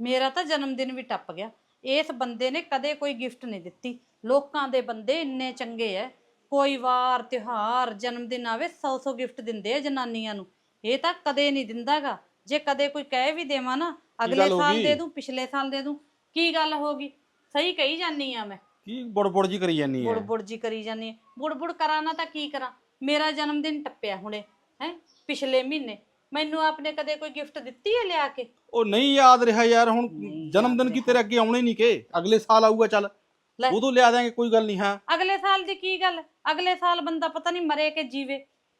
ਮੇਰਾ ਤਾਂ ਜਨਮ ਦਿਨ ਵੀ ਟੱਪ ਗਿਆ। ਇਸ ਬੰਦੇ ਨੇ ਕਦੇ ਕੋਈ ਗਿਫਟ ਨਹੀਂ ਦਿੱਤੀ। ਲੋਕਾਂ ਦੇ ਬੰਦੇ ਇੰਨੇ ਚੰਗੇ ਐ। ਕੋਈ ਵਾਰ ਤਿਉਹਾਰ ਜਨਮ ਦਿਨ ਆਵੇ 100-100 ਗਿਫਟ ਦਿੰਦੇ ਆ ਜਨਾਨੀਆਂ ਨੂੰ। ਇਹ ਤਾਂ ਕਦੇ ਨਹੀਂ ਦਿੰਦਾਗਾ। ਜੇ ਕਦੇ ਕੋਈ ਕਹਿ ਵੀ ਦੇਵਾਂ ਨਾ ਅਗਲੇ ਸਾਲ? ਦੇ ਦੂੰ ਪਿਛਲੇ ਸਾਲ ਦੇ ਦੂੰ ਕੀ ਗੱਲ ਹੋ ਗਈ? ਸਹੀ ਕਹੀ ਜਾਨੀ ਆ ਮੈਂ। ਕੀ ਬੁੜਬੁੜ ਜੀ ਕਰੀ ਜਾਨੀ ਹੈ ਬੁੜਬੁੜ ਜੀ ਕਰੀ ਜਾਨੀ ਆ ਬੁੜਬੁੜ ਕਰਾਂ ਨਾ ਤਾਂ ਕੀ ਕਰਾਂ? ਮੇਰਾ ਜਨਮ ਦਿਨ ਟੱਪਿਆ ਹੁਣੇ ਹੈ? ਪਿਛਲੇ ਮਹੀਨੇ। ਮੈਨੂੰ ਆਪਨੇ ਕਦੇ ਕੋਈ ਗਿਫਟ ਦਿੱਤੀ ਹੈ ਲਿਆ ਕੇ? ਉਹ ਨਹੀਂ ਯਾਦ ਰਿਹਾ ਯਾਰ ਹੁਣ ਜਨਮ ਦਿਨ ਕੀ ਤੇਰੇ ਅੱਗੇ ਆਉਣੇ ਨਹੀਂ ਕੇ? ਅਗਲੇ ਸਾਲ ਆਊਗਾ ਚੱਲ। ਲੈ। ਉਦੋਂ ਲਿਆ ਦਾਂਗੇ ਕੋਈ ਗੱਲ ਨਹੀਂ ਹਾਂ। ਅਗਲੇ ਸਾਲ ਦੀ ਕੀ ਗੱਲ? ਅਗਲੇ ਸਾਲ ਬੰਦਾ ਪਤਾ ਨਹੀਂ ਮਰੇ ਕਿ ਜੀਵੇ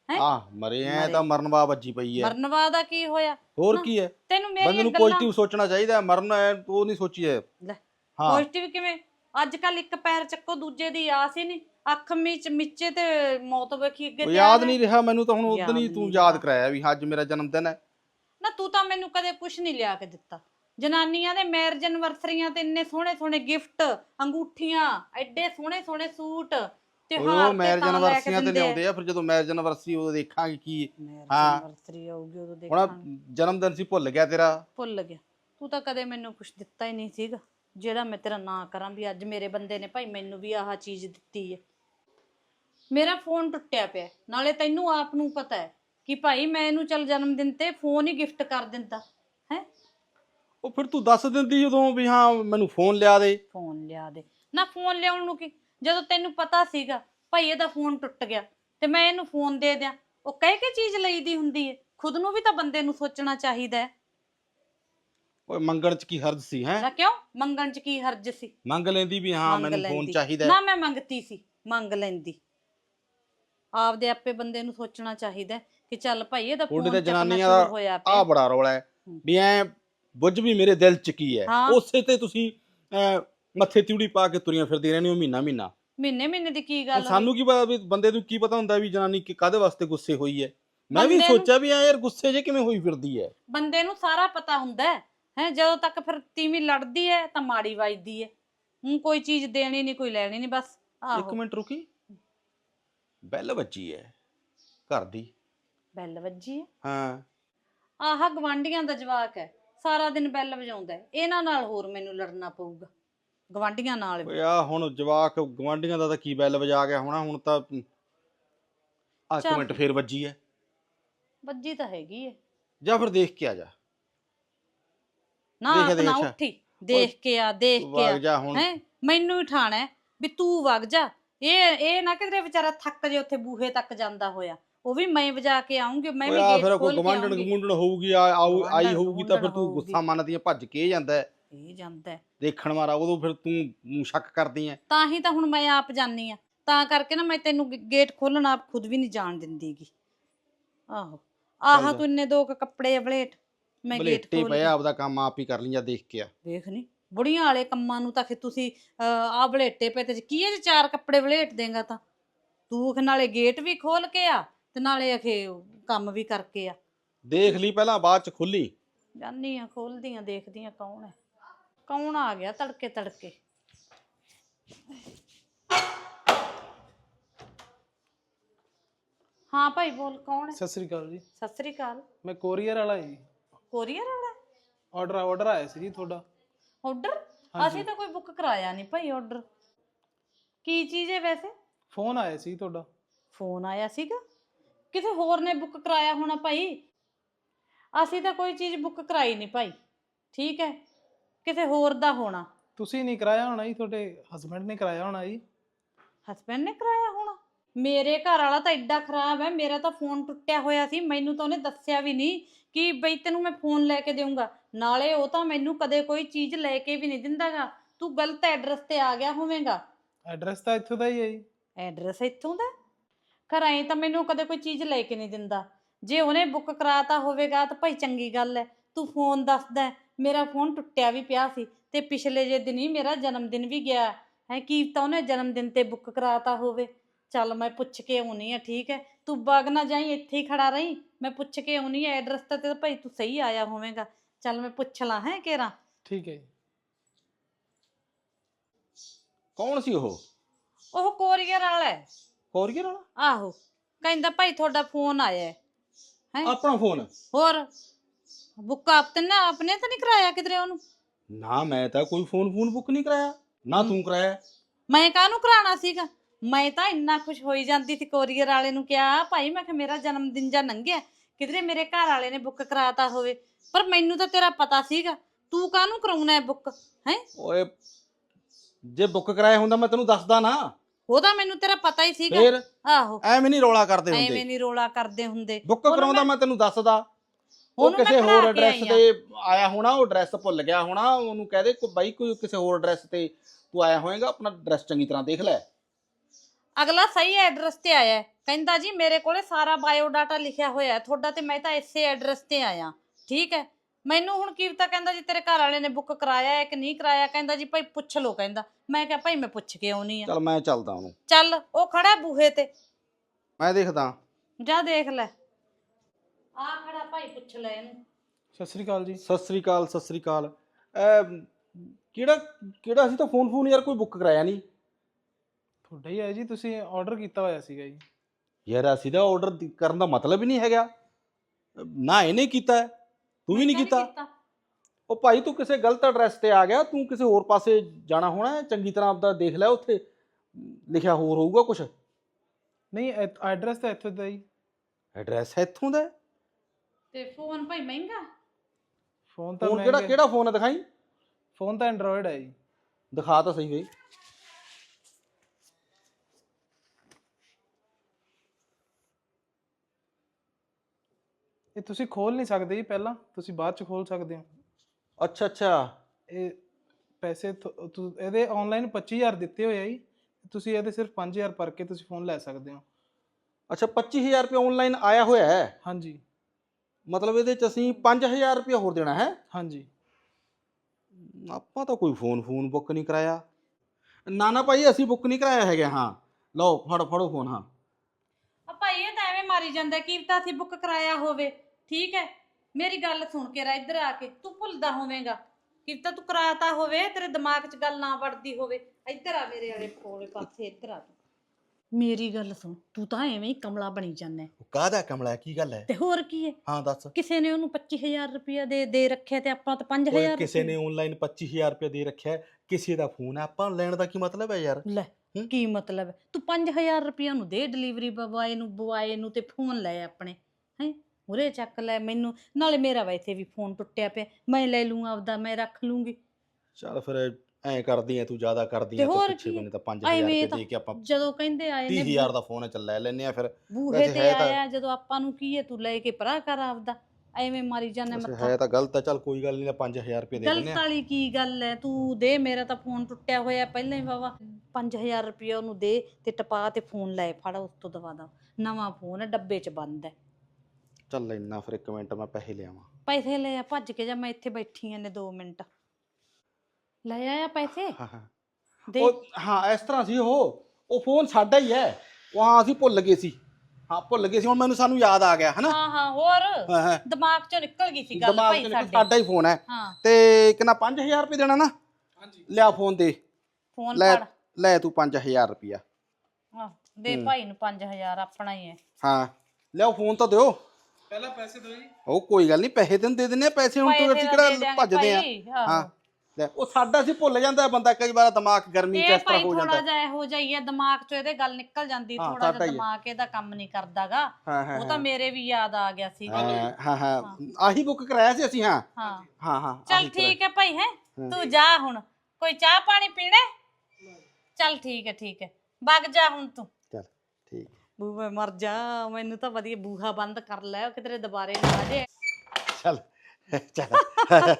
ਹੈ? ਆ ਮਰੇ ਐ ਤਾਂ ਮਰਨ ਵਾ ਵੱਜੀ ਪਈ ਐ। ਮਰਨਵਾ ਦਾ ਕੀ ਹੋਇਆ? ਹੋਰ ਕੀ ਐ? ਤੈਨੂੰ ਬੰਦੇ ਮੇਰੀਆਂ ਨੂੰ ਗੱਲਾਂ ਪੋਜ਼ਿਟਿਵ ਸੋਚਣਾ ਚਾਹੀਦਾ ਹੈ, ਮਰਨ ਐ ਉਹ ਨਹੀਂ ਸੋਚੀਏ ਲੈ ਹਾਂ। ਪੋਜ਼ਿਟਿਵ ਕਿਵੇਂ? ਅੱਜ ਕੱਲ ਇੱਕ ਪੈਰ ਚੱਕੋ ਦੂਜੇ ਦੀ ਆਸ ਹੀ ਨਹੀਂ। ਅੱਖ ਮਿਚ ਮਿੱਚੇ ਤੇ ਮੌਤ ਵੇਖੀ ਅੱਗੇ ਉਹ ਯਾਦ ਨਹੀਂ ਰਿਹਾ ਮੈਨੂੰ ਤਾਂ ਹੁਣ ਉਦੋਂ ਯਾਦ ਹੀ ਤੂੰ ਨਹੀਂ ਯਾਦ। ਕਰਾਇਆ ਵੀ ਅੱਜ ਮੇਰਾ ਜਨਮ ਦਿਨ ਹੈ। ਨਾ ਤੂੰ ਤਾਂ ਮੈਨੂੰ ਕਦੇ ਕੁਝ ਨਹੀਂ ਲਿਆ ਕੇ ਦਿੱਤਾ। ਜਨਾਨੀਆਂ ਦੇ ਮੈਰਿਜ ਐਨਵਰਸਰੀਆਂ ਤੇ ਇੰਨੇ ਸੋਹਣੇ ਸੋਹਣੇ ਗਿਫਟ ਅੰਗੂਠੀਆਂ ਐਡੇ ਸੋਹਣੇ ਸੋਹਣੇ ਸੂਟ ਤਿਉਹਾਰ ਉਹ ਮੈਰਿਜ ਤਾਂ ਲੈ ਕੇ ਐਨਵਰਸੀਆਂ ਤੇ ਦਿੰਦੇ। ਲਿਆਉਂਦੇ ਆ ਫਿਰ ਜਦੋਂ ਮੈਰਿਜ ਐਨਵਰਸਰੀ ਉਦੋਂ ਦੇਖਾਂਗੇ ਕੀ ਮੈਰਿਜ ਹਾਂ। ਐਨਵਰਸਰੀ ਆਊਗੀ ਉਦੋਂ ਹੁਣ ਦੇਖਾਂਗੇ। ਜਨਮ ਦਿਨ ਸੀ ਭੁੱਲ ਗਿਆ ਤੇਰਾ। ਭੁੱਲ ਗਿਆ। ਤੂੰ ਤਾਂ ਕਦੇ ਮੈਨੂੰ ਕੁਝ ਦਿੱਤਾ ਹੀ ਨਹੀਂ ਸੀਗਾ। ਜਿਹੜਾ ਮੈਂ ਤੇਰਾ ਨਾਂ ਕਰਾਂ ਵੀ ਅੱਜ ਮੇਰੇ ਬੰਦੇ ਨੇ ਭਾਈ ਮੈਨੂੰ ਵੀ ਆਹ ਚੀਜ਼ ਦਿੱਤੀ ਹੈ। ਮੇਰਾ ਫੋਨ ਟੁੱਟਿਆ ਪਿਆ ਨਾਲੇ ਤੈਨੂੰ ਆਪ ਨੂੰ ਪਤਾ ਹੈ ਕਿ ਭਾਈ ਮੈਂ ਇਹਨੂੰ ਚੱਲ ਜਨਮ ਦਿਨ ਤੇ ਫੋਨ ਹੀ ਗਿਫਟ ਕਰ ਦਿੰਦਾ ਹੈ? ਉਹ ਫਿਰ ਤੂੰ ਦੱਸ ਦਿੰਦੀ ਜਦੋਂ ਵੀ ਹਾਂ ਮੈਨੂੰ ਫੋਨ ਲਿਆ ਦੇ। ਫੋਨ ਲਿਆ ਦੇ। ਨਾ ਫੋਨ ਲਿਆਉਣ ਨੂੰ ਕੀ? ਜਦੋਂ ਤੈਨੂੰ ਪਤਾ ਸੀਗਾ ਭਾਈ ਇਹਦਾ ਫੋਨ ਟੁੱਟ ਗਿਆ ਤੇ ਮੈਂ ਇਹਨੂੰ ਫੋਨ ਦੇ ਦਿਆਂ। ਉਹ ਕਹਿ ਕੇ ਚੀਜ਼ ਲਈਦੀ ਹੁੰਦੀ ਹੈ। ਖੁਦ ਨੂੰ ਵੀ ਤਾਂ ਬੰਦੇ ਨੂੰ ਸੋਚਣਾ ਚਾਹੀਦਾ ਹੈ। ਓਏ ਮੰਗਣ ਚ ਕੀ ਹਰਜ ਸੀ ਹੈ? ਨਾ ਕਿਉਂ? ਮੰਗਣ ਚ ਕੀ ਹਰਜ ਸੀ? ਮੰਗ ਲੈਂਦੀ ਵੀ ਹਾਂ ਮੰਗ ਮੈਨੂੰ ਫੋਨ ਲੈਂਦੀ। ਚਾਹੀਦਾ ਹੈ। ਨਾ ਮੈਂ ਮੰਗਤੀ ਸੀ ਮੰਗ ਲੈਂਦੀ। ਆਪਦੇ ਆਪੇ ਬੰਦੇ ਨੂੰ ਸੋਚਣਾ ਚਾਹੀਦਾ ਹੈ ਕਿ ਚੱਲ ਭਾਈ ਇਹਦਾ ਤੁਹਾਡੇ ਫੋਨ ਤੇ ਚੱਕਣਾ ਜਨਾਨੀਆਂ ਸ਼ੁਰੂ ਦਾ ਆ ਪਿਆ। ਬੜਾ ਰੌਲਾ ਹੈ ਹੂੰ। ਵੀ ਐ ਬੁੱਝ ਵੀ ਮੇਰੇ ਦਿਲ ਚ ਕੀ ਹੈ। ਹਾਂ। ਉਸੇ ਤੇ ਤੁਸੀਂ ਮੱਥੇ ਤਿਉੜੀ ਪਾ ਕੇ ਤੁਰੀਆਂ ਫਿਰਦੀ ਰਹਿੰਦੀ ਹੋ ਮਹੀਨਾ ਮਹੀਨਾ। ਮਹੀਨੇ ਮਹੀਨੇ ਦੀ ਕੀ ਗੱਲ ਸਾਨੂੰ ਕੀ ਪਤਾ ਵੀ ਬੰਦੇ ਨੂੰ ਕੀ ਪਤਾ ਹੁੰਦਾ ਵੀ ਜਨਾਨੀ ਕਿ ਕਾਦੇ ਵਾਸਤੇ ਗੁੱਸੇ ਹੋਈ ਹੈ। ਮੈਂ ਵੀ ਬੰਦੇ ਨੂੰ- ਸੋਚਿਆ ਵੀ ਐ ਯਾਰ ਗੁੱਸੇ ਜੇ ਕਿਵੇਂ ਹੋਈ ਫਿਰਦੀ ਹੈ। ਬੰਦੇ ਨੂੰ ਸਾਰਾ ਪਤਾ ਹੁੰਦਾ ਹੈ। ਹੈਂ, ਜਦੋਂ ਤੱਕ ਫਿਰ ਤੀਵੀਂ ਲੜਦੀ ਹੈ ਤਾਂ ਮਾੜੀ ਵੱਜਦੀ ਹੈ। ਹੁਣ ਕੋਈ ਚੀਜ਼ ਦੇਣੀ ਨਹੀਂ ਕੋਈ ਲੈਣੀ ਨਹੀਂ ਬਸ ਇੱਕ ਆਹੋ ਮਿੰਟ ਰੁਕੀ। ਬੈਲ ਵੱਜੀ ਹੈ ਘਰ ਦੀ। ਬੈਲ ਵੱਜੀ ਹੈ? ਹਾਂ। ਆਹ ਗਵਾਂਡੀਆਂ ਦਾ ਜਵਾਕ ਹੈ ਸਾਰਾ ਦਿਨ ਬੈਲ ਵਜਾਉਂਦਾ ਹੈ। ਇਹਨਾਂ ਨਾਲ ਹੋਰ ਮੈਨੂੰ ਲੜਨਾ ਪਊਗਾ। ਗਵਾਂਡੀਆਂ ਨਾਲ ਵੀ। ਓਏ ਆ ਹੁਣ ਜਵਾਕ ਗਵਾਂਢੀਆਂ ਦਾ ਤਾਂ ਕੀ ਬੈਲ ਵਜਾ ਗਿਆ ਹੋਣਾ ਹੁਣ ਤਾਂ ਆ ਇੱਕ ਚੱਲ। ਮਿੰਟ ਫੇਰ ਵੱਜੀ ਹੈ। ਵੱਜੀ ਤਾਂ ਹੈਗੀ ਹੈ। ਜਾਂ ਫਿਰ ਦੇਖ ਕੇ ਆ ਜਾ। ਨਾ ਦੇਖ, ਅੱਛਾ। ਉੱਠੀ। ਦੇਖ ਕੇ ਆ ਦੇਖ ਕੇ ਵਗ ਆ। ਜਾ ਹੁਣ। ਹੈ? ਮੈਨੂੰ ਹੀ ਠਾਣਾ ਹੈ ਵੀ ਤੂੰ ਵਗ ਜਾ। ਇਹ ਇਹ ਨਾ ਕਿਤੇ ਵਿਚਾਰਾ ਥੱਕ ਜੇ ਉੱਥੇ ਬੂਹੇ ਤੱਕ ਜਾਂਦਾ ਹੋਇਆ। ਉਹ ਵੀ ਮੈਂ ਵਜਾ ਕੇ ਆਉਂਗੀ ਮੈਂ ਵੀ ਆ ਗੇਟ ਫਿਰ ਖੋਲ ਕੋਈ ਕੇ ਗਵਾਂਢਣ ਆਉਂਗੀ ਗਮੁੰਡਣ ਹੋਊਗੀ ਆ ਆਊ- ਆਈ ਗਵਾਂਢਣ ਹੋਊਗੀ ਤਾਂ ਫਿਰ ਤੂੰ ਗਮੁੰਡਣ ਗੁੱਸਾ ਮੰਨਦੀ ਹੈ ਭੱਜ ਕੇ ਜਾਂਦਾ ਹੈ। ਇਹ ਜਾਂਦਾ ਹੈ। ਦੇਖਣ ਮਾਰਾ ਉਦੋਂ ਫਿਰ ਤੂੰ ਸ਼ੱਕ ਕਰਦੀ ਹੈ। ਤਾਂ ਹੀ ਤਾਂ ਹੁਣ ਮੈਂ ਆਪ ਜਾਨੀ ਆ ਤਾਂ ਕਰਕੇ ਨਾ ਮੈਂ ਤੈਨੂੰ ਗੇ- ਗੇਟ ਖੋਲਣ ਆਪ ਖੁਦ ਵੀ ਨਹੀਂ ਜਾਣ ਦਿੰਦੀਗੀ। ਆਹੋ। ਆਹ ਚੱਲ। ਤੂੰ ਇੰਨੇ ਦੋ ਕੁ ਕੱਪੜੇ ਬਲੇਟ ਮੈਂ ਗੇਟ ਬਲੇਟੇ ਖੋਲ ਪਿਆ ਆਪਦਾ ਕੰਮ ਆਪ ਹੀ ਕਰ ਲਈ ਜਾਂ ਦੇਖ ਕੇ ਆ। ਦੇਖ ਨੀ ਬੁੜੀਆਂ ਵਾਲੇ ਕੰਮਾਂ ਨੂੰ ਤਾਂ ਫਿਰ ਤੁਸੀਂ ਆ ਬਲੇਟੇ ਪਏ ਤੇ ਕੀ ਇਹ 'ਚ ਚਾਰ ਕੱਪੜੇ ਬਲੇਟ ਦੇਂਗਾ ਤਾਂ? ਤੂੰ ਅਖ ਨਾਲੇ ਗੇਟ ਵੀ ਖੋਲ ਕੇ ਆ ਤੇ ਨਾਲੇ ਅਖੇ ਕੰਮ ਵੀ ਕਰਕੇ ਆ। ਦੇਖ ਲਈ ਪਹਿਲਾਂ ਬਾਅਦ ਚ ਖੁੱਲੀ। ਜਾਨੀ ਆ ਖੋਲਦੀਆਂ ਦੇਖਦੀਆਂ ਕੌਣ ਹੈ। ਕੌਣ ਆ ਗਿਆ ਤੜਕੇ ਤੜਕੇ? ਹਾਂ ਭਾਈ ਬੋਲ ਕੌਣ ਹੈ? ਸਤਿ ਸ੍ਰੀ ਅਕਾਲ ਜੀ। ਸਤਿ ਸ੍ਰੀ ਅਕਾਲ। ਮੈਂ ਕੋਰੀਅਰ ਵਾਲਾ ਜੀ। ਕੋਰੀਅਰ ਵਾਲਾ? ਆਰਡਰ ਆਰਡਰ ਆਇਆ ਸੀ ਜੀ ਤੁਹਾਡਾ। ਆਰਡਰ। ਅਸੀਂ ਤਾਂ ਕੋਈ ਬੁੱਕ ਕਰਾਇਆ ਨਹੀਂ ਭਾਈ ਆਰਡਰ ਕੀ ਚੀਜ਼ ਹੈ ਵੈਸੇ? ਫੋਨ ਆਇਆ ਸੀ ਤੁਹਾਡਾ। ਫੋਨ ਆਇਆ ਸੀਗਾ? ਕਿਸੇ ਹੋਰ ਨੇ ਬੁੱਕ ਕਰਾਇਆ ਹੋਣਾ ਭਾਈ? ਅਸੀਂ ਤਾਂ ਕੋਈ ਚੀਜ਼ ਬੁੱਕ ਕਰਾਈ ਨਹੀਂ ਭਾਈ। ਠੀਕ ਹੈ? ਕਿਸੇ ਹੋਰ ਦਾ ਹੋਣਾ। ਤੁਸੀਂ ਨਹੀਂ ਕਰਾਇਆ ਹੋਣਾ ਜੀ ਤੁਹਾਡੇ ਹਸਬੰਡ ਨੇ ਕਰਾਇਆ ਹੋਣਾ ਜੀ। ਹਸਬੰਡ ਨੇ ਕਰਾਇਆ ਮੇਰੇ ਘਰ ਵਾਲਾ ਤਾਂ ਐਡਾ ਖਰਾਬ ਹੈ ਮੇਰਾ ਤਾਂ ਫੋਨ ਟੁੱਟਿਆ ਹੋਇਆ ਸੀ ਮੈਨੂੰ ਤਾਂ ਉਹਨੇ ਦੱਸਿਆ ਵੀ ਨਹੀਂ ਕਿ ਬਈ ਤੈਨੂੰ ਮੈਂ ਫੋਨ ਲੈ ਕੇ ਦੇਊਂਗਾ। ਨਾਲੇ ਉਹ ਤਾਂ ਮੈਨੂੰ ਕਦੇ ਕੋਈ ਚੀਜ਼ ਲੈ ਕੇ ਵੀ ਨਹੀਂ ਦਿੰਦਾਗਾ। ਤੂੰ ਗਲਤ ਐਡਰੈਸ ਤੇ ਆ ਗਿਆ ਹੋਵੇਂਗਾ। ਐਡਰੈਸ ਤਾਂ ਇੱਥੋਂ ਦਾ ਹੀ ਹੈ ਜੀ। ਐਡਰੈਸ ਇੱਥੋਂ ਦਾ? ਘਰ ਆਏ ਤਾਂ ਮੈਨੂੰ ਕਦੇ ਕੋਈ ਚੀਜ਼ ਲੈ ਕੇ ਨਹੀਂ ਦਿੰਦਾ। ਜੇ ਉਹਨੇ ਬੁੱਕ ਕਰਾਤਾ ਹੋਵੇਗਾ ਤਾਂ ਭਾਈ ਚੰਗੀ ਗੱਲ ਹੈ। ਤੂੰ ਫੋਨ ਦੱਸਦਾ ਹੈ। ਮੇਰਾ ਫੋਨ ਟੁੱਟਿਆ ਵੀ ਪਿਆ ਸੀ ਤੇ ਪਿਛਲੇ ਜੇ ਦਿਨ ਹੀ ਮੇਰਾ ਜਨਮ ਦਿਨ ਵੀ ਗਿਆ ਹੈ। ਕੀ ਤਾਂ ਉਹਨੇ ਜਨਮ ਦਿਨ ਤੇ ਬੁੱਕ ਕਰਾਤਾ ਹੋਵੇ। ਚੱਲ ਮੈਂ ਪੁੱਛ ਕੇ ਆਉਣੀ ਆ ਠੀਕ ਹੈ? ਤੂੰ ਬਾਗ ਨਾ ਜਾਈ ਇੱਥੇ ਹੀ ਖੜਾ ਰਹੀਂ। ਮੈਂ ਪੁੱਛ ਕੇ ਆਉਣੀ ਆ ਐਡਰੈਸ ਤਾਂ ਤੇ ਭਾਈ ਤੂੰ ਸਹੀ ਆਇਆ ਹੋਵੇਂਗਾ। ਚੱਲ ਮੈਂ ਪੁੱਛ ਲਾਂ ਹੈ ਕੇਰਾ? ਠੀਕ ਹੈ ਜੀ। ਕੌਣ ਸੀ ਉਹ? ਉਹ ਕੋਰੀਅਰ ਵਾਲਾ ਹੈ। ਕੋਰੀਅਰ ਵਾਲਾ? ਆਹੋ। ਕਹਿੰਦਾ ਭਾਈ ਤੁਹਾਡਾ ਫੋਨ ਆਇਆ ਹੈ। ਹੈਂ? ਆਪਣਾ ਫੋਨ? ਹੋਰ? ਬੁੱਕ ਆਪ ਤੇ ਨਾ ਆਪਨੇ ਤਾਂ ਨਹੀਂ ਕਰਾਇਆ ਕਿਧਰੇ ਉਹਨੂੰ? ਨਾ ਮੈਂ ਤਾਂ ਕੋਈ ਫੋਨ ਫੋਨ ਬੁੱਕ ਨਹੀਂ ਕਰਾਇਆ। ਨਾ ਤੂੰ ਕਰਾਇਆ। ਮੈਂ ਕਾਹਨੂੰ ਕਰਾਉਣਾ ਸੀਗਾ? ਮੈਂ ਤਾਂ ਇੰਨਾ ਖੁਸ਼ ਹੋਈ ਜਾਂਦੀ ਸੀ ਕੋਰੀਅਰ ਵਾਲੇ ਨੂੰ ਕਿਹਾ ਭਾਈ ਮੈਂ ਕਿ ਮੇਰਾ ਜਨਮ ਦਿਨ ਜਾਂ ਲੰਘਿਆ ਕਿਧਰੇ ਮੇਰੇ ਘਰ ਵਾਲੇ ਨੇ ਬੁੱਕ ਕਰਾਤਾ ਹੋਵੇ। ਪਰ ਮੈਨੂੰ ਤਾਂ ਤੇਰਾ ਪਤਾ ਸੀਗਾ। ਤੂੰ ਕਾਹਨੂੰ ਕਰਾਉਣਾ ਹੈ ਬੁੱਕ? ਹੈ? ਓਏ ਜੇ ਬੁੱਕ ਕਰਾਇਆ ਹੁੰਦਾ ਮੈਂ ਤੈਨੂੰ ਦੱਸਦਾ ਨਾ। ਉਹਦਾ ਮੈਨੂੰ ਤੇਰਾ ਪਤਾ ਹੀ ਸੀਗਾ। ਫੇਰ? ਆਹੋ। ਐਵੇਂ ਨਹੀਂ ਰੌਲਾ ਕਰਦੇ ਐਵੇਂ ਹੁੰਦੇ ਨਹੀਂ ਰੋਲਾ ਕਰਦੇ ਹੁੰਦੇ। ਬੁੱਕ ਕਰਾਉਂਦਾ ਮੈਂ- ਤੈਨੂੰ ਦੱਸਦਾ। ਉਹ ਕਿਸੇ ਹੋਰ ਐਡਰੈਸ। ਤੇ ਆਇਆ ਹੋਣਾ ਉਹ ਐਡਰੈਸ ਭੁੱਲ ਗਿਆ ਹੋਣਾ। ਉਹਨੂੰ ਕਹਦੇ ਕੋਈ ਬਾਈ ਕੋਈ ਕਿਸੇ ਹੋਰ ਐਡਰੈਸ ਤੇ ਤੂੰ ਆਇਆ ਹੋਏਗਾ ਆਪਣਾ ਐਡਰੈਸ ਚੰਗੀ ਤਰ੍ਹਾਂ ਦੇਖ ਲੈ। ਅਗਲਾ ਸਹੀ ਐਡਰੈਸ ਤੇ ਆਇਆ ਹੈ। ਕਹਿੰਦਾ ਜੀ ਮੇਰੇ ਕੋਲੇ ਸਾਰਾ ਬਾਇਓ ਡਾਟਾ ਲਿਖਿਆ ਹੋਇਆ ਹੈ। ਤੁਹਾਡਾ ਤੇ ਮੈਂ ਤਾਂ ਇਸੇ ਐਡਰੈਸ ਤੇ ਆਇਆ। ਠੀਕ ਹੈ। ਮੈਨੂੰ ਹੁਣ ਕੀ ਪਤਾ ਕਹਿੰਦਾ ਜੀ ਤੇਰੇ ਘਰ ਵਾਲੇ ਨੇ ਬੁੱਕ ਕਰਾਇਆ ਹੈ ਕਿ ਨਹੀਂ ਕਰਾਇਆ? ਕਹਿੰਦਾ ਜੀ ਭਾਈ ਪੁੱਛ ਲਓ ਕਹਿੰਦਾ। ਮੈਂ ਕਿਹਾ ਭਾਈ ਮੈਂ ਪੁੱਛ ਕੇ ਆਉਣੀ ਆ। ਚਲ ਮੈਂ ਚੱਲਦਾ ਉਹਨੂੰ। ਚੱਲ ਉਹ ਖੜਾ ਹੈ ਬੂਹੇ ਤੇ। ਮੈਂ ਦੇਖਦਾ। ਜਾ ਦੇਖ ਲੈ। ਆ ਖੜਾ ਭਾਈ ਪੁੱਛ ਲੈ ਇਹਨੂੰ। ਸਤਿ ਸ੍ਰੀ ਅਕਾਲ ਜੀ। ਸਤਿ ਸ੍ਰੀ ਅਕਾਲ ਸਤਿ ਸ੍ਰੀ ਅਕਾਲ। ਅਮ, ਕਿਹੜਾ ਕਿਹੜਾ ਅਸੀਂ ਤਾਂ ਫੋਨ ਫੋਨ ਯਾਰ ਕੋਈ ਬੁੱਕ ਕਰਾਇਆ ਨਹੀਂ। ਤੁਹਾਡਾ ਹੀ ਹੈ ਜੀ ਤੁਸੀਂ ਆਰਡਰ ਕੀਤਾ ਹੋਇਆ ਸੀਗਾ ਜੀ। ਯਾਰ ਅਸੀਂ ਤਾਂ ਆਰਡਰ ਕਰਨ ਦਾ ਮਤਲਬ ਹੀ ਨਹੀਂ ਹੈਗਾ। ਨਾ ਇਹਨੇ ਕੀਤਾ ਹੈ, ਤੂੰ ਵੀ ਨਹੀਂ ਕੀਤਾ। ਉਹ ਭਾਈ ਤੂੰ ਕਿਸੇ ਗਲਤ ਐਡਰੈਸ ਤੇ ਆ ਗਿਆ ਤੂੰ ਕਿਸੇ ਹੋਰ ਪਾਸੇ ਜਾਣਾ ਹੋਣਾ ਹੈ ਚੰਗੀ ਤਰ੍ਹਾਂ ਆਪਦਾ ਦੇਖ ਲੈ ਉੱਥੇ। ਲਿਖਿਆ ਹੋਰ ਹੋਊਗਾ ਕੁਝ ਨਹੀਂ ਐਡਰੈਸ ਤਾਂ ਇੱਥੇ ਦਾ ਹੀ। ਐਡਰੈਸ ਇੱਥੋਂ ਦਾ ਹੈ। ਤੇ ਫੋਨ ਭਾਈ ਮਹਿੰਗਾ? ਫੋਨ ਤਾਂ ਫੋਨ ਕਿਹੜਾ ਮਹਿੰਗਾ- ਕਿਹੜਾ ਫੋਨ ਹੈ ਦਿਖਾਈ? ਫੋਨ ਤਾਂ ਐਂਡਰੋਇਡ ਹੈ ਜੀ। ਦਿਖਾ ਤਾਂ ਸਹੀ ਬਈ। ਇਹ ਤੁਸੀਂ ਖੋਲ ਨਹੀਂ ਸਕਦੇ ਜੀ ਪਹਿਲਾਂ ਤੁਸੀਂ ਬਾਅਦ ਚ ਖੋਲ ਸਕਦੇ ਹੋ। ਅੱਛਾ ਅੱਛਾ। ਇਹ ਪੈਸੇ ਤੁ- ਤੁ- ਇਹਦੇ ਆਨਲਾਈਨ 25000 ਦਿੱਤੇ ਹੋਏ ਆ ਜੀ। ਤੁਸੀਂ ਇਹਦੇ ਸਿਰਫ 5000 ਭਰ ਕੇ ਤੁਸੀਂ ਫੋਨ ਲੈ ਸਕਦੇ ਹੋ। ਅੱਛਾ 25000 ਰੁਪਏ ਆਨਲਾਈਨ ਆਇਆ ਹੋਇਆ ਹੈ? ਹਾਂਜੀ। ਮਤਲਬ ਇਹਦੇ ਚ ਅਸੀਂ 5000 ਰੁਪਏ ਹੋਰ ਦੇਣਾ ਹੈ? ਹਾਂਜੀ। ਆਪਾਂ ਤਾਂ ਕੋਈ ਫੋਨ ਫੋਨ ਬੁੱਕ ਨਹੀਂ ਕਰਾਇਆ। ਨਾ ਨਾ ਭਾਈ ਅਸੀਂ ਬੁੱਕ ਨਹੀਂ ਕਰਾਇਆ ਹੈਗਾ ਹਾਂ। ਲਓ ਫੜ ਫੜੋ ਫੋਨ ਹਾਂ। ਆ ਭਾਈ ਇਹ ਤਾਂ ਐਵੇਂ ਮਾਰੀ ਜਾਂਦਾ ਕੀ ਪਤਾ ਅਸੀਂ ਬੁੱਕ ਕਰਾਇਆ ਹੋਵੇ। ਠੀਕ ਹੈ? ਮੇਰੀ ਗੱਲ ਸੁਣ ਕੇ ਰਾ ਇੱਧਰ ਆ ਕੇ। ਤੂੰ ਭੁੱਲਦਾ ਹੋਵੇਂਗਾ। ਕੀ ਪਤਾ ਤੂੰ ਕਰਾਤਾ ਹੋਵੇ ਤੇਰੇ ਦਿਮਾਗ 'ਚ ਗੱਲ ਨਾ ਵੜਦੀ ਹੋਵੇ। ਇੱਧਰ ਆ ਮੇਰੇ ਵਾਲੇ ਕੋਲੇ ਪਾਸੇ ਇੱਧਰ ਆ ਤੂੰ। ਮੇਰੀ ਗੱਲ ਸੁਣ ਤੂੰ ਤਾਂ ਐਵੇਂ ਹੀ ਕਮਲਾ ਬਣੀ ਜਾਂਦਾ ਹੈ। ਕਾਹਦਾ ਕਮਲਾ ਕੀ ਗੱਲ ਹੈ? ਤੇ ਹੋਰ ਕੀ ਹੈ? ਹਾਂ ਦੱਸ। ਕਿਸੇ ਨੇ ਉਹਨੂੰ 25000 ਰੁਪਇਆ ਦੇ ਦੇ ਰੱਖਿਆ ਤੇ ਆਪਾਂ ਤਾਂ 5000 ਕੋਈ ਕਿਸੇ ਨੇ ਆਨਲਾਈਨ 25000 ਰੁਪਏ ਦੇ ਰੱਖਿਆ ਹੈ, ਕਿਸੇ ਦਾ ਫੋਨ ਹੈ? ਆਪਾਂ ਲੈਣ ਦਾ ਕੀ ਮਤਲਬ ਹੈ ਯਾਰ? ਲੈ ਹੂੰ? ਕੀ ਮਤਲਬ ਹੈ? ਤੂੰ 5000 ਰੁਪਇਆ ਨੂੰ ਦੇ ਡਿਲੀਵਰੀ ਬਵਾਏ ਨੂੰ ਬਵਾਏ ਨੂੰ ਤੇ ਫੋਨ ਲੈ ਆਪਣੇ। ਹੈ? ਉਰੇ ਚੱਕ ਲੈ ਮੈਨੂੰ ਨਾਲੇ ਮੇਰਾ ਵੈਸੇ ਵੀ ਫੋਨ ਟੁੱਟਿਆ ਪਿਆ ਮੈਂ ਲੈ ਲੂੰ ਆਪਦਾ ਮੈਂ ਰੱਖ ਲੂੰਗੀ। ਚੱਲ ਫਿਰ ਐਂ ਕਰਦੀ ਐ ਤੂੰ ਜ਼ਿਆਦਾ ਕਰਦੀ ਐ ਤੂੰ ਹੋਰ ਪਿੱਛੇ ਕੀ? ਬਨੇ ਤਾਂ 5000 ਐਵੇਂ ਰੁਪਏ ਤਾਂ ਦੇ ਕੇ ਆਪਾਂ ਜਦੋਂ ਕਹਿੰਦੇ ਆਏ ਨੇ 30000 ਦਾ ਫੋਨ ਚੱਲ ਲੈ ਲੈਨੇ ਆ ਫਿਰ। ਬੂਹੇ ਵੈਸੇ ਤੇ ਹੈ ਤਾਂ- ਆਇਆ ਜਦੋਂ ਆਪਾਂ ਨੂੰ ਕੀ ਹੈ ਤੂੰ ਲੈ ਕੇ ਪਰਾ ਕਰ ਆਪਦਾ। ਐਵੇਂ ਮਾਰੀ ਜਾਂਦੇ ਵੈਸੇ ਮੱਥਾ। ਹੈ ਤਾਂ ਗਲਤ ਹੈ ਚੱਲ ਕੋਈ ਗੱਲ ਨਹੀਂ 5000 ਰੁਪਏ ਦੇ ਦਿੰਨੇ ਗਲਤ ਆ ਵਾਲੀ ਕੀ ਗੱਲ ਹੈ? ਤੂੰ ਦੇ ਮੇਰਾ ਤਾਂ ਫੋਨ ਟੁੱਟਿਆ ਹੋਇਆ ਪਹਿਲਾਂ ਹੀ ਵਾਵਾ 5000 ਰੁਪਇਆ ਉਹਨੂੰ ਦੇ ਤੇ ਟਪਾ ਤੇ ਫੋਨ ਲੈ ਫੜ ਉਸ ਤੋਂ ਦਵਾ ਦਾ। ਨਵਾਂ ਫੋਨ ਡੱਬੇ 'ਚ ਬੰਦ ਹੈ। ਚੱਲ ਇੰਨਾ ਫਿਰ ਇੱਕ ਮਿੰਟ ਮੈਂ ਪੈਸੇ ਲਿਆਵਾਂ ਪੈਸੇ ਲੈ ਆ ਭੱਜ ਕੇ ਜਾ ਮੈਂ ਇੱਥੇ ਬੈਠੀ ਆਂ ਨੇ 2 ਮਿੰਟ। ਲੈ ਆਇਆ ਪੈਸੇ? ਹਾਂ ਹਾਂ। ਦੇ। ਉਹ ਹਾਂ ਇਸ ਤਰ੍ਹਾਂ ਸੀ ਉਹ। ਉਹ ਫੋਨ ਸਾਡਾ ਹੀ ਹੈ। ਉਹ ਹਾਂ ਅਸੀਂ ਭੁੱਲ ਗਏ ਸੀ। ਹਾਂ ਭੁੱਲ ਗਏ ਸੀ। ਹੁਣ ਮੈਨੂੰ ਸਾਨੂੰ ਯਾਦ ਆ ਗਿਆ ਹਨਾ? ਹਾਂ ਹਾਂ ਹੋਰ? ਹਾਂ ਹਾਂ। ਦਿਮਾਗ 'ਚੋਂ ਨਿਕਲ ਗਈ ਸੀ ਗੱਲ ਦਿਮਾਗ ਭਾਈ ਚ ਨਿਕਲ- ਸਾਡੇ। ਸਾਡਾ ਹੀ ਫੋਨ ਹੈ। ਹਾਂ। ਤੇ ਕਿੰਨਾ 5000 ਰੁਪਏ ਦੇਣਾ ਨਾ? ਹਾਂਜੀ। ਲਿਆ ਫੋਨ ਦੇ। ਫੋਨ ਲੈ ਫੜ। ਲੈ ਤੂੰ 5000 ਰੁਪਿਆ ਹਾਂ ਦੇ ਭਾਈ ਨੂੰ 5000 ਆਪਣਾ ਹੀ ਹੈ। ਹਾਂ। ਲਿਆਓ ਫੋਨ ਤਾਂ ਦਿਓ। ਪਹਿਲਾਂ ਪੈਸੇ ਦਿਓ ਜੀ। ਉਹ ਕੋਈ ਗੱਲ ਨਹੀਂ ਪੈਸੇ ਤੈਨੂੰ ਦੇ ਦਿੰਨੇ ਆ ਪੈਸੇ ਹੁਣ ਤੂੰ ਅਸੀਂ ਕਿਹੜਾ ਭੱਜਦੇ ਆ ਹਾਂ। ਲੈ ਉਹ ਸਾਡਾ ਸੀ ਭੁੱਲ ਜਾਂਦਾ ਹੈ ਬੰਦਾ ਕਈ ਵਾਰ ਦਿਮਾਗ ਗਰਮੀ ਚ ਇਹ ਇਸ ਤਰ੍ਹਾਂ ਭਾਈ ਹੋ ਥੋੜਾ ਜਾਂਦਾ ਜਿਹਾ ਇਹੋ ਜਿਹਾ ਹੀ ਹੈ ਦਿਮਾਗ 'ਚੋਂ ਇਹਦੇ ਗੱਲ ਨਿਕਲ ਜਾਂਦੀ ਹਾਂ, ਥੋੜਾ ਸਾਡਾ ਜਿਹਾ ਹੀ ਹੈ। ਦਿਮਾਗ ਇਹਦਾ ਕੰਮ ਨਹੀਂ ਕਰਦਾਗਾ। ਹਾਂ ਹਾਂ ਉਹ ਤਾਂ ਮੇਰੇ ਵੀ ਯਾਦ ਆ ਗਿਆ ਸੀਗਾ ਹਾਂ ਹਾਂ ਹਾਂ। ਆਹੀ ਬੁੱਕ ਕਰਾਇਆ ਸੀ ਅਸੀਂ ਹਾਂ। ਹਾਂ। ਹਾਂ ਹਾਂ ਚੱਲ ਆਹੀ ਕਰਾਇਆ। ਠੀਕ ਹੈ ਭਾਈ ਹੈ? ਤੂੰ ਜਾ ਹੁਣ। ਕੋਈ ਚਾਹ ਪਾਣੀ ਪੀਣਾ? ਹੈ? ਚੱਲ ਠੀਕ ਹੈ ਠੀਕ ਹੈ। ਵਗ ਜਾ ਹੁਣ ਤੂੰ। ਠੀਕ ਬੂਹੇ ਮਰ ਜਾ ਮੈਨੂੰ ਤਾਂ ਵਧੀਆ ਬੂਹਾ ਬੰਦ ਕਰ ਲੈ ਕਿਤੇ ਦੁਬਾਰੇ ਨਾ ਜੇ। ਚੱਲ ਚੱਲ।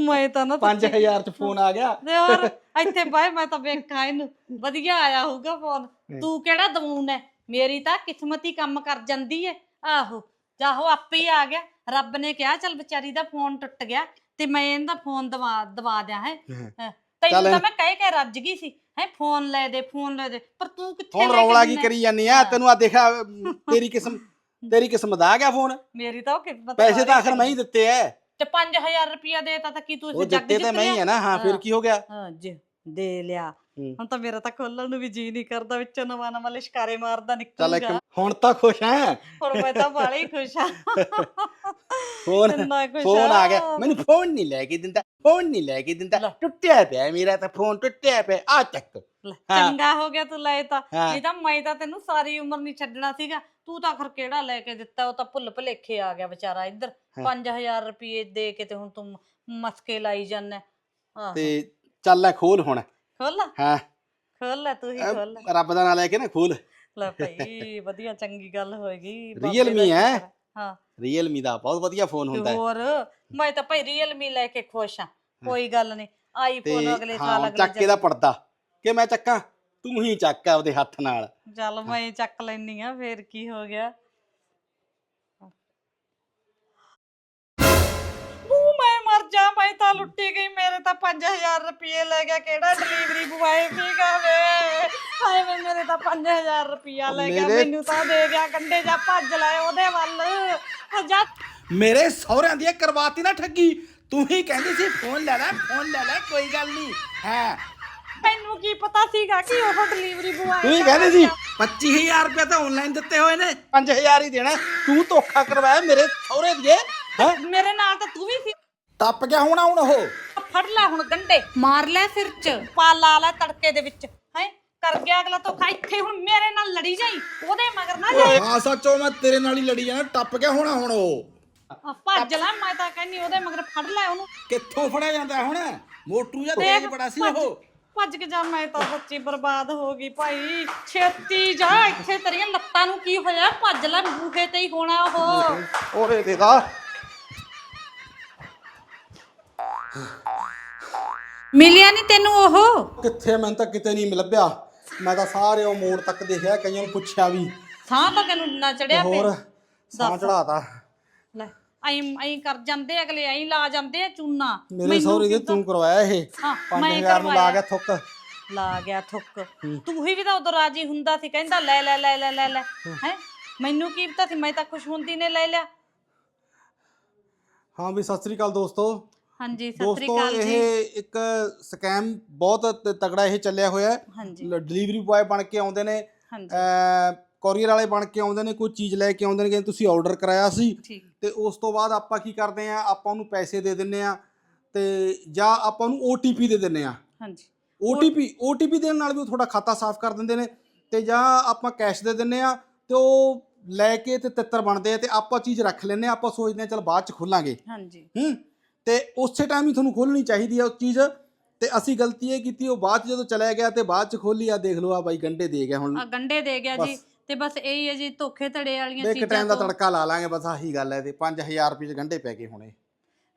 ਮੈਂ ਤਾਂ ਨਾ 5000 ਚ ਫੋਨ ਆ ਗਿਆ। ਤੇ ਹੋਰ ਇੱਥੇ ਬਾਏ ਮੈਂ ਤਾਂ ਵੇਖਾਂ ਇਹਨੂੰ। ਵਧੀਆ ਆਇਆ ਹੋਊਗਾ ਫੋਨ। ਤੂੰ ਕਿਹੜਾ ਦਮੂਨ ਹੈ ਮੇਰੀ ਤਾਂ ਕਿਸਮਤ ਹੀ ਕੰਮ ਕਰ ਜਾਂਦੀ ਹੈ ਆਹੋ ਜਾਹੋ ਆਪੇ ਹੀ ਆ ਗਿਆ। ਰੱਬ ਨੇ ਕਿਹਾ ਚੱਲ ਵਿਚਾਰੀ ਦਾ ਫੋਨ ਟੁੱਟ ਗਿਆ ਤੇ ਮੈਂ ਇਹਦਾ ਫੋਨ ਦਵਾ ਦਵਾ ਦਿਆਂ ਹੈ। ਤੈਨੂੰ। ਤਾਂ ਮੈਂ ਕਹਿ ਕੇ ਰੱਜ ਗਈ ਸੀ। ਹੈ ਫੋਨ ਲੈ ਦੇ ਫੋਨ ਲੈ ਦੇ। ਪਰ ਤੂੰ ਕਿੱਥੇ ਹੁਣ ਲੈ ਕੇ ਰੌਲਾ ਕੀ ਦਿੰਦਾ? ਕਰੀ ਜਾਨੀ ਆ? ਤੈਨੂੰ ਆ ਦੇਖਾ ਤੇਰੀ ਕਿਸਮ ਤੇਰੀ ਕਿਸਮਤ ਆ ਗਿਆ ਫੋਨ। ਮੇਰੀ ਤਾਂ ਉਹ ਕਿਸਮਤ ਪੈਸੇ ਤਾਂ ਆਖਰ ਮੈਂ ਹੀ ਦਿੱਤੇ ਐ। ਤੇ 5000 ਰੁਪਇਆ ਦੇਤਾ ਤਾਂ ਕੀ ਤੂੰ ਉਹ ਇੱਥੇ ਜੱਗ ਦਿੱਤੇ ਤਾਂ ਜਿੱਤ ਮੈਂ ਹੀ ਲਿਆ? ਆ ਨਾ ਹਾਂ ਫਿਰ ਹਾਂ। ਕੀ ਹੋ ਗਿਆ? ਹਾਂ ਜੀ ਦੇ ਲਿਆ। ਹੂੰ। ਹੁਣ ਤਾਂ ਮੇਰਾ ਤਾਂ ਖੋਲਣ ਨੂੰ ਵੀ ਜੀ ਨਹੀਂ ਕਰਦਾ ਵਿੱਚੋਂ ਨਵਾਂ ਨਵਾਂ ਲਿਸ਼ਕਾਰੇ ਮਾਰਦਾ ਚੱਲ ਇੱਕ ਨਿਕਲੂਗਾ ਹੁਣ ਤਾਂ ਖੁਸ਼ ਹੈ ਹੁਣ ਮੈਂ ਤਾਂ ਬਾਲੀ ਖੁਸ਼ ਆ। ਫੋਨ ਇੰਨਾ ਖੁਸ਼ ਫੋਨ ਆ ਗਿਆ। ਮੈਨੂੰ ਫੋਨ ਨਹੀਂ ਲੈ ਕੇ ਦਿੰਦਾ ਫੋਨ ਨਹੀਂ ਲੈ ਕੇ ਦਿੰਦਾ। ਲੈ। ਟੁੱਟਿਆ ਪਿਆ ਮੇਰਾ ਤਾਂ ਫੋਨ ਟੁੱਟਿਆ ਪਿਆ। ਆ ਚੱਕ। ਲੈ, ਹਾਂ। ਚੰਗਾ ਹੋ ਗਿਆ ਤੂੰ ਲਏ ਤਾਂ। ਹਾਂ। ਨਹੀਂ ਤਾਂ ਮੈਂ ਤਾਂ ਤੈਨੂੰ ਸਾਰੀ ਉਮਰ ਨਹੀਂ ਛੱਡਣਾ ਸੀਗਾ। ਤੂੰ ਤਾਂ ਆਖਰ ਕਿਹੜਾ ਲੈ ਕੇ ਦਿੱਤਾ? ਉਹ ਤਾਂ ਭੁੱਲ ਭੁਲੇਖੇ ਆ ਗਿਆ ਵਿਚਾਰਾ ਇੱਧਰ। ਹਾਂ। 5000 ਰੁਪਏ ਦੇ ਕੇ ਤੇ ਹੁਣ ਤੂੰ ਮਸਕੇ ਲਾਈ ਜਾਂਦਾ। ਤੇ ਚੱਲ ਲੈ ਖੋਲ ਹੁਣ। ਖੋਲ ਲੈ। ਹਾਂ। ਖੋਲ ਲੈ ਤੂੰ ਹੀ ਖੋਲ ਲੈ। ਰੱਬ ਦਾ ਨਾਂ ਲੈ ਕੇ ਨਾ ਖੋਲ ਲੈ ਭਾਈ ਵਧੀਆ ਚੰਗੀ ਗੱਲ ਹੋਏਗੀ। Realme ਹੈ? ਹਾਂ। ਰੀਅਲਮੀ ਦਾ ਬਹੁਤ ਵਧੀਆ ਫੋਨ ਤੇ ਹੁੰਦਾ ਹੈ। ਹੋਰ ਮੈਂ ਤਾਂ ਭਾਈ ਰੀਅਲਮੀ ਲੈ ਕੇ ਖੁਸ਼ ਆ ਕੋਈ ਗੱਲ ਨਹੀਂ। ਆਈਫੋਨ ਅਗਲੇ ਸਾਲ ਅਗਲੇ ਚੱਕ ਕੇ ਦਾ ਪੜਦਾ ਕਿ ਮੈਂ ਚੱਕਾਂ? ਤੂੰ ਹੀ ਚੱਕ ਆਪਦੇ ਹੱਥ ਨਾਲ। ਚੱਲ ਮੈਂ ਚੱਕ ਲੈਨੀ ਆ ਫੇਰ ਕੀ ਹੋ ਗਿਆ। ਜਾ ਮੈਂ ਤਾਂ ਲੁੱਟੀ ਗਈ ਮੇਰੇ ਤਾਂ 5000 ਰੁਪਏ ਲੈ ਗਿਆ ਕਿਹੜਾ ਡਿਲੀਵਰੀ ਬੁਆਏ ਸੀਗਾ ਵੇ? ਹਾਏ ਵੇ ਮੇਰੇ ਤਾਂ 5000 ਰੁਪਿਆ ਲੈ ਗਿਆ ਮੇਰੇ- ਮੈਨੂੰ ਤਾਂ ਦੇ ਗਿਆ ਕੰਡੇ ਜਾ ਭੱਜ ਲਾਏ ਉਹਦੇ ਵੱਲ। ਜਾ। ਮੇਰੇ ਸਹੁਰਿਆਂ ਦੀ ਇਹ ਕਰਵਾਤੀ ਨਾ ਠੱਗੀ ਤੂੰ ਹੀ ਕਹਿੰਦੀ ਸੀ ਫੋਨ ਲੈ ਲੈ ਫੋਨ ਲੈ ਲੈ ਕੋਈ ਗੱਲ ਨਹੀਂ ਹੈ। ਮੈਨੂੰ ਕੀ ਪਤਾ ਸੀਗਾ ਕਿ ਉਹ ਡਿਲੀਵਰੀ ਬੁਆਏ ਤੂੰ ਹੀ ਕਹਿੰਦੀ ਸੀ 25000 ਰੁਪਏ ਤਾਂ ਆਨਲਾਈਨ ਦਿੱਤੇ ਹੋਏ ਨੇ 5000 ਹੀ ਦੇਣਾ ਤੂੰ ਧੋਖਾ ਕਰਵਾਇਆ ਮੇਰੇ ਸਹੁਰੇ ਦੀਏ ਹੈ? ਮੇਰੇ ਨਾਲ ਤਾਂ ਤੂੰ ਵੀ ਸੀ। ਟੱਪ ਗਿਆ ਹੋਣਾ ਹੁਣ ਉਹ। ਫੜ ਲੈ ਹੁਣ ਗੰਡੇ। ਮਾਰ ਲੈ ਸਿਰ ਚ। ਪਾ ਲਾ ਲੈ ਤੜਕੇ ਦੇ ਵਿੱਚ। ਹੈ? ਕਰ ਗਿਆ ਅਗਲਾ ਧੋਖਾ ਇੱਥੇ ਹੁਣ ਮੇਰੇ ਨਾਲ ਲੜੀ ਜਾਈ। ਉਹਦੇ ਮਗਰ ਨਾ ਜਾਈ ਹਾਂ ਸੱਚੋ ਮੈਂ ਤੇਰੇ ਨਾਲ ਹੀ ਲੜੀ ਜਾਣਾ ਟੱਪ ਗਿਆ ਹੋਣਾ ਹੁਣ ਉਹ। ਆ, ਭੱਜ ਲੈ ਮੈਂ ਤਾਂ ਕਹਿੰਨੀ ਉਹਦੇ ਮਗਰ ਫੜ ਲੈ ਉਹਨੂੰ। ਕਿੱਥੋਂ ਫੜਿਆ ਜਾਂਦਾ ਹੁਣ? ਮੋਟਰੂ ਜਾਂ ਤੇਜ਼ ਬੜਾ ਸੀ ਭੱਜ- ਉਹ। ਭੱਜ ਕੇ ਜਾ ਮੈਂ ਤਾਂ ਸੱਚੀ ਬਰਬਾਦ ਹੋ ਗਈ ਭਾਈ। ਛੇਤੀ ਜਾ ਇੱਥੇ ਤੇਰੀਆਂ ਲੱਤਾਂ ਨੂੰ ਕੀ ਹੋਇਆ? ਭੱਜ ਲੈ ਬੂਹੇ ਤੇ ਹੀ ਹੋਣਾ ਉਹ। ਓਰੇ ਦੇ ਦਾ ਮਿਲਿਆ ਨਹੀਂ ਤੈਨੂੰ ਉਹ? ਕਿੱਥੇ ਮੈਨੂੰ ਤਾਂ ਕਿਤੇ ਨਹੀਂ ਲੱਭਿਆ। ਮੈਂ ਤਾਂ ਸਾਰੇ ਉਹ ਮੋੜ ਤੱਕ ਦੇਖਿਆ ਕਈਆਂ ਨੂੰ ਪੁੱਛਿਆ ਵੀ। ਸਾਹ ਤਾਂ ਤੈਨੂੰ ਨਾ ਚੜਿਆ ਹੋਰ ਪਿਆ ਸਾਂ ਚੜਾਤਾ ਲੈ ਐਂ ਐਂ ਕਰ ਜਾਂਦੇ ਅਗਲੇ ਐਂ ਲਾ ਜਾਂਦੇ ਆ ਚੂਨਾ। ਮੇਰੇ ਸਹੁਰੇ ਦੇ ਤੂੰ ਕਰਵਾਇਆ ਇਹ। ਹਾਂ ਮੈਂ 5000 ਨੂੰ ਲਾ ਕਰਵਾਇਆ। ਗਿਆ ਥੁੱਕ। ਲਾ ਗਿਆ ਥੁੱਕ। ਤੂੰ ਹੀ ਵੀ ਤਾਂ ਉਦੋਂ ਰਾਜੀ ਹੁੰਦਾ ਸੀ ਕਹਿੰਦਾ ਲੈ ਲੈ ਲੈ ਲੈ ਲੈ ਲੈ। ਹੈ? ਮੈਨੂੰ ਕੀ ਪਤਾ ਸੀ ਮੈਂ ਤਾਂ ਖੁਸ਼ ਹੁੰਦੀ ਨੇ ਲੈ ਲਿਆ। ਹਾਂ ਵੀ ਸਤਿ ਸ੍ਰੀ ਅਕਾਲ ਦੋਸਤੋ। ਹਾਂਜੀ ਸਤਿ ਸ੍ਰੀ ਦੋਸਤੋ ਅਕਾਲ ਜੀ। ਇਹ ਇੱਕ ਸਕੈਮ ਬਹੁਤ ਤਗੜਾ ਇਹ ਚੱਲਿਆ ਹੋਇਆ ਹੈ। ਹਾਂਜੀ। ਡਿਲੀਵਰੀ ਬੁਆਏ ਬਣ ਕੇ ਆਉਂਦੇ ਨੇ ਹਾਂਜੀ। ਕੋਰੀਅਰ ਵਾਲੇ ਬਣ ਕੇ ਆਉਂਦੇ ਨੇ ਕੋਈ ਚੀਜ਼ ਲੈ ਕੇ ਆਉਂਦੇ ਨੇ ਕਿ ਤੁਸੀਂ ਆਰਡਰ ਕਰਾਇਆ ਸੀ। ਠੀਕ। ਤੇ ਉਸ ਤੋਂ ਬਾਅਦ ਆਪਾਂ ਕੀ ਕਰਦੇ ਆ ਆਪਾਂ ਉਹਨੂੰ ਪੈਸੇ ਦੇ ਦਿੰਨੇ ਆ ਤੇ ਜਾਂ ਆਪਾਂ ਉਹਨੂੰ OTP ਦੇ ਦਿੰਨੇ ਆ ਹਾਂਜੀ। OTP OTP ਦੇਣ ਨਾਲ ਵੀ ਉਹ ਤੁਹਾਡਾ ਖਾਤਾ ਸਾਫ਼ ਕਰ ਦਿੰਦੇ ਨੇ ਤੇ ਜਾਂ ਆਪਾਂ ਕੈਸ਼ ਦੇ ਦਿੰਨੇ ਆ ਤੇ ਉਹ ਲੈ ਕੇ ਤੇ ਤਿੱਤਰ ਬਣਦੇ ਆ ਤੇ ਆਪਾਂ ਚੀਜ਼ ਰੱਖ ਲੈਨੇ ਆ ਆਪਾਂ ਸੋਚਦੇ ਆ ਚਲ ਬਾਅਦ ਚ ਖੋਲਾਂਗੇ। ਹਾਂਜੀ। ਹੂੰ। ਤੇ ਉਸੇ ਟਾਈਮ ਹੀ ਤੁਹਾਨੂੰ ਖੋਲਣੀ ਚਾਹੀਦੀ ਆ ਉਹ ਚੀਜ਼ ਤੇ ਅਸੀਂ ਗਲਤੀ ਇਹ ਕੀਤੀ ਉਹ ਬਾਅਦ ਜਦੋਂ ਚਲਿਆ ਗਿਆ ਤੇ ਬਾਅਦ ਚ ਖੋਲੀ ਆ ਦੇਖ ਲਓ ਆ ਬਾਈ ਗੰਡੇ ਦੇ ਗਿਆ ਹੁਣ। ਆ ਗੰਡੇ ਦੇ ਗਿਆ ਜੀ। ਤੇ ਬਸ ਇਹੀ ਹੈ ਜੀ ਧੋਖੇ ਧੜੇ ਵਾਲੀਆਂ ਇੱਕ ਚੀਜ਼ਾਂ ਟਾਈਮ ਦਾ ਤੜਕਾ ਲਾ ਲਾਂਗੇ ਬਸ ਆਹੀ ਗੱਲ ਹੈ ਤੇ 5000 ਰੁਪਏ ਚ ਗੰਡੇ ਪੈ ਗਏ ਹੁਣੇ।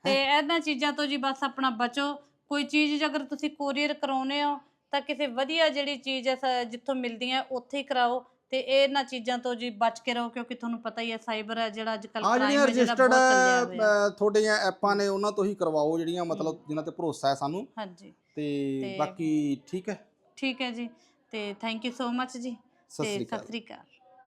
ਤੇ ਇਹਨਾਂ ਚੀਜ਼ਾਂ ਤੋਂ ਜੀ ਬਸ ਆਪਣਾ ਬਚੋ। ਕੋਈ ਚੀਜ਼ ਅਗਰ ਤੁਸੀਂ ਕੋਰੀਅਰ ਕਰਾਉਨੇ ਹੋ ਤਾਂ ਕਿਸੇ ਵਧੀਆ ਜਿਹੜੀ ਚੀਜ਼ ਹੈ ਜਿੱਥੋਂ ਮਿਲਦੀਆਂ ਉੱਥੇ ਹੀ ਕਰਾਓ। ਤੇ ਇਹਨਾਂ ਚੀਜ਼ਾਂ ਤੋਂ ਜੀ ਬਚ ਕੇ ਰਹੋ ਕਿਉਂਕਿ ਤੁਹਾਨੂੰ ਪਤਾ ਹੀ ਹੈ ਸਾਈਬਰ ਹੈ ਜਿਹੜਾ ਅੱਜ ਕੱਲ ਆ ਜਿਹੜੀਆਂ ਕ੍ਰਾਈਮ ਹੈ ਜਿਹੜਾ ਰਜਿਸਟਰਡ ਬਹੁਤ ਚੱਲਿਆ ਹੋਇਆ ਤੁਹਾਡੀਆਂ ਐਪਾਂ ਨੇ ਉਹਨਾਂ ਤੋਂ ਹੀ ਕਰਵਾਓ ਜਿਹੜੀਆਂ ਮਤਲਬ ਜਿਨ੍ਹਾਂ ਤੇ ਭਰੋਸਾ ਹੈ ਸਾਨੂੰ। ਹਾਂਜੀ। ਤੇ ਬਾਕੀ ਠੀਕ ਹੈ। ਠੀਕ ਹੈ ਜੀ। ਤੇ ਥੈਂਕ ਯੂ ਸੋ ਮਚ ਜੀ। ਸਤਿ ਤੇ ਸ੍ਰੀ ਅਕਾਲ।